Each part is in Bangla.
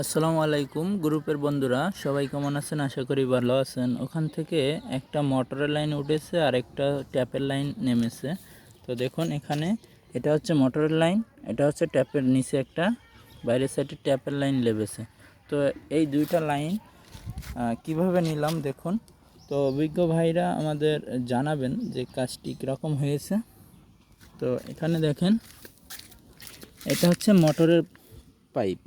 আসসালামু আলাইকুম, গ্রুপের বন্ধুরা, সবাই কেমন আছেন? আশা করি ভালো আছেন। ওখান থেকে একটা মোটরের লাইন উঠেছে, আর একটা ট্যাপের লাইন নেমেছে। তো দেখুন এখানে, এটা হচ্ছে মোটরের লাইন, এটা হচ্ছে ট্যাপের নিচে একটা, বাইরের সাইডে ট্যাপের লাইন লেবেছে। তো এই দুইটা লাইন কীভাবে নিলাম দেখুন। তো অভিজ্ঞ ভাইরা আমাদের জানাবেন যে কাজটি কীরকম হয়েছে। তো এখানে দেখেন, এটা হচ্ছে মোটরের পাইপ।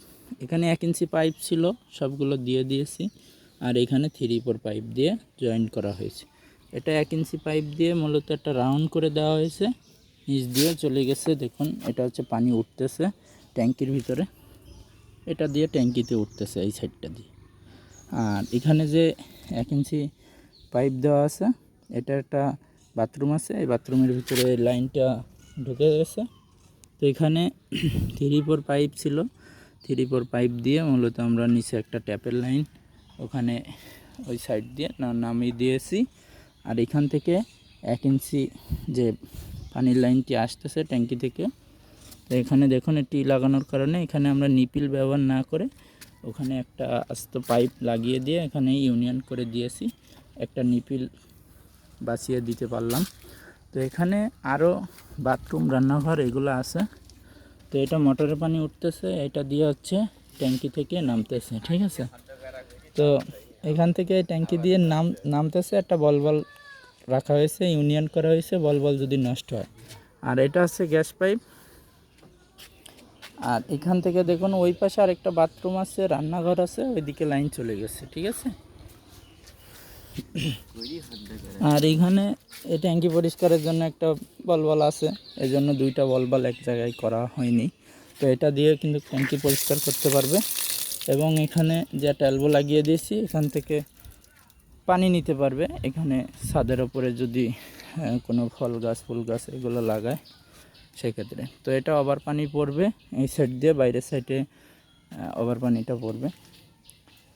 এখানে এক ইঞ্চি পাইপ ছিল, সবগুলো দিয়ে দিয়েছি। আর এখানে থ্রি ফোর পাইপ দিয়ে জয়েন্ট করা হয়েছে। এটা এক ইঞ্চি পাইপ দিয়ে মূলত একটা রাউন্ড করে দেওয়া হয়েছে। নিচ দিয়ে চলে গেছে, দেখুন, এটা হচ্ছে পানি উঠতেছে ট্যাঙ্কির ভিতরে। এটা দিয়ে ট্যাঙ্কিতে উঠতেছে এই সাইডটা দিয়ে। আর এখানে যে এক ইঞ্চি পাইপ দেওয়া আছে, এটা একটা বাথরুম আছে। এই বাথরুমের ভিতরে লাইনটা ঢুকে গেছে। তো এখানে থ্রি ফোর পাইপ ছিল। থ্রি ফোর পাইপ দিয়ে মূলত আমরা নিচে একটা ট্যাপের লাইন ওখানে ওই সাইড দিয়ে নামিয়ে দিয়েছি। আর এখান থেকে এক ইঞ্চি যে পানির লাইনটি আসতেছে ট্যাঙ্কি থেকে, তো এখানে দেখুন এটি লাগানোর কারণে এখানে আমরা নিপিল ব্যবহার না করে ওখানে একটা আস্ত পাইপ লাগিয়ে দিয়ে এখানে ইউনিয়ন করে দিয়েছি। একটা নিপিল বাঁচিয়ে দিতে পারলাম। তো এখানে আরও বাথরুম, রান্নাঘর এগুলো আছে। তো এটা মোটরের পানি উঠতেছে, এটা দিয়ে হচ্ছে ট্যাঙ্কি থেকে নামতেছে, ঠিক আছে? তো এখান থেকে ট্যাঙ্কি দিয়ে নাম, নামতেছে, একটা বল বল রাখা হয়েছে, ইউনিয়ন করা হয়েছে বল বল যদি নষ্ট হয়। আর এটা হচ্ছে গ্যাস পাইপ। আর এখান থেকে দেখুন, ওই পাশে আরেকটা বাথরুম আছে, রান্নাঘর আছে, ওইদিকে লাইন চলে গেছে, ঠিক আছে? আর এখানে এই ট্যাঙ্কি পরিষ্কারের জন্য একটা বলবল আছে। এই জন্য দুইটা বলবল এক জায়গায় করা হয়নি। তো এটা দিয়ে কিন্তু ট্যাঙ্কি পরিষ্কার করতে পারবে। এবং এখানে যে ট্যালবো লাগিয়ে দিয়েছি, এখান থেকে পানি নিতে পারবে। এখানে ছাদের ওপরে যদি কোনো ফল গাছ, ফুল গাছ এগুলো লাগায়, সেক্ষেত্রে। তো এটা ওভার পানি পড়বে। এই সাইড দিয়ে বাইরের সাইডে ওভার পানিটা পড়বে।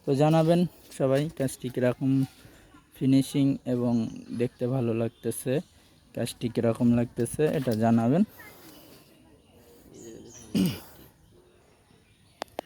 তো জানাবেন সবাই কাজটি কীরকম ফিনিশিং এবং দেখতে ভালো লাগতেছে কাজটি কীরকম লাগতেছে এটা জানাবেন।